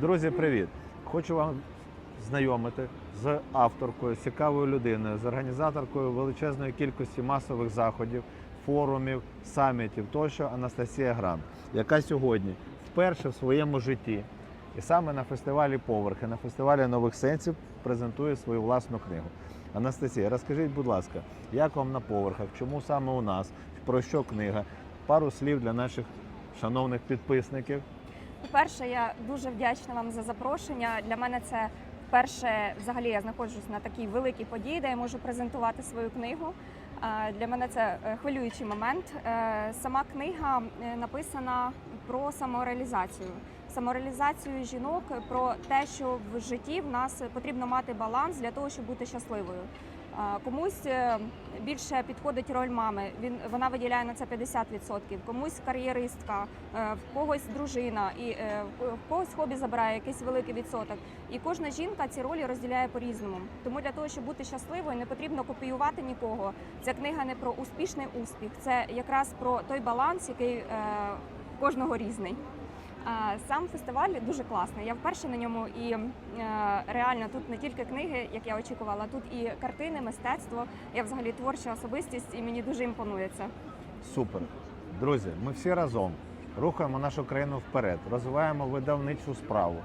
Друзі, привіт! Хочу вам знайомити з авторкою, з цікавою людиною, з організаторкою величезної кількості масових заходів, форумів, самітів тощо Анастасія Грант, яка сьогодні вперше в своєму житті і саме на фестивалі Поверхи, на фестивалі нових сенсів презентує свою власну книгу. Анастасія, розкажіть, будь ласка, як вам на поверхах, чому саме у нас, про що книга? Пару слів для наших шановних підписників. По-перше, я дуже вдячна вам за запрошення. Для мене це вперше взагалі я знаходжусь на такій великій події, де я можу презентувати свою книгу. Для мене це е, хвилюючий момент. Е, Сама книга написана про самореалізацію. Самореалізацію жінок про те, що в житті в нас потрібно мати баланс для того, щоб бути щасливою. Комусь е, більше підходить роль мами. Він вона виділяє на це 50%, комусь кар'єристка, е, в когось дружина, і е, в когось хобі забирає якийсь великий відсоток. І кожна жінка ці ролі розділяє по-різному. Тому для того, щоб бути щасливою, не потрібно копіювати нікого. Ця книга не про успішний успіх, це якраз про той баланс, який кожного різний. Сам фестиваль дуже класний. Я вперше на ньому і е, реально тут не тільки книги, як я очікувала, тут і картини, мистецтво. Я взагалі творча особистість, і мені дуже імпонує це. Супер. Друзі, ми всі разом рухаємо нашу країну вперед, розвиваємо видавничу справу,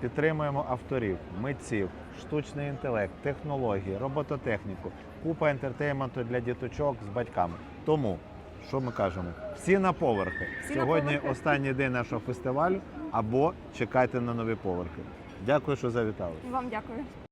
підтримуємо авторів, митців, штучний інтелект, технології, робототехніку, купа ентертейменту для діточок з батьками. Тому, що ми кажемо? Всі на поверхи. Всі на Сьогодні поверхи. останній день нашого фестивалю або чекайте на нові поверхи. Дякую, що завітали. І вам дякую.